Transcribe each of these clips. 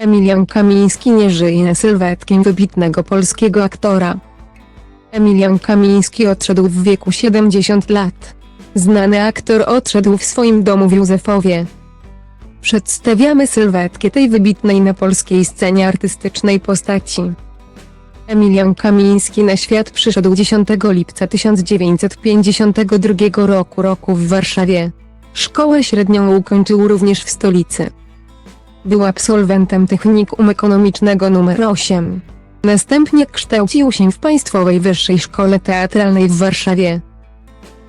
Emilian Kamiński nie żyje sylwetkiem wybitnego polskiego aktora. Emilian Kamiński odszedł w wieku 70 lat. Znany aktor odszedł w swoim domu w Józefowie. Przedstawiamy sylwetkę tej wybitnej na polskiej scenie artystycznej postaci. Emilian Kamiński na świat przyszedł 10 lipca 1952 roku roku w Warszawie. Szkołę średnią ukończył również w stolicy. Był absolwentem Technikum Ekonomicznego nr 8. Następnie kształcił się w Państwowej Wyższej Szkole Teatralnej w Warszawie.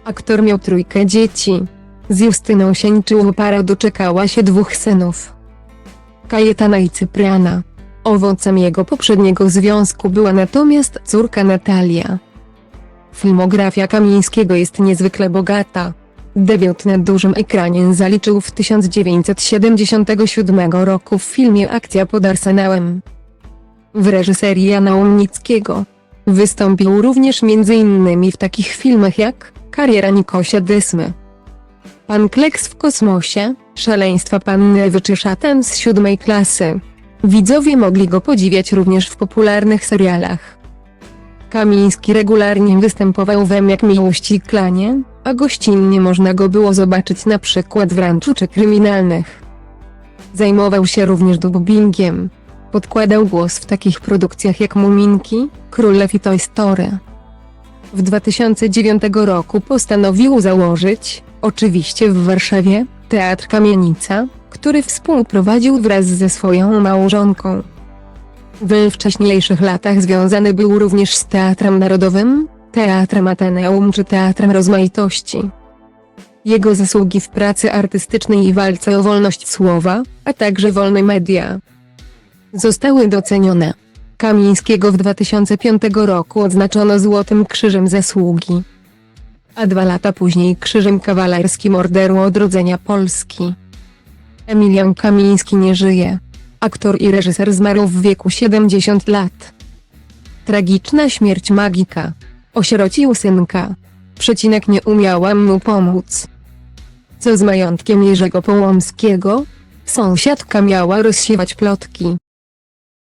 Aktor miał trójkę dzieci. Z Justyną Sieńczyłą para doczekała się dwóch synów. Kajetana i Cypriana. Owocem jego poprzedniego związku była natomiast córka Natalia. Filmografia Kamińskiego jest niezwykle bogata. Debiut na dużym ekranie zaliczył w 1977 roku w filmie Akcja pod Arsenałem. W reżyserii Jana Łomnickiego. Wystąpił również m.in. w takich filmach jak Kariera Nikosia Dysmy, Pan Kleks w kosmosie, Szaleństwa Panny Ewy z siódmej klasy. Widzowie mogli go podziwiać również w popularnych serialach. Kamiński regularnie występował w M jak Miłości Klanie, a gościnnie można go było zobaczyć na przykład w Ranczu czy Kryminalnych. Zajmował się również dubbingiem. Podkładał głos w takich produkcjach jak Muminki, Królew i Toy Story. W 2009 roku postanowił założyć, oczywiście w Warszawie, Teatr Kamienica, który współprowadził wraz ze swoją małżonką. W wcześniejszych latach związany był również z Teatrem Narodowym, Teatrem Ateneum czy Teatrem Rozmaitości. Jego zasługi w pracy artystycznej i walce o wolność słowa, a także wolne media, zostały docenione. Kamińskiego w 2005 roku odznaczono Złotym Krzyżem Zasługi, a dwa lata później Krzyżem Kawalerskim Orderu Odrodzenia Polski. Emilian Kamiński nie żyje. Aktor i reżyser zmarł w wieku 70 lat. Tragiczna śmierć magika. Osierocił synka. Przecinek nie umiałam mu pomóc. Co z majątkiem Jerzego Połomskiego? Sąsiadka miała rozsiewać plotki.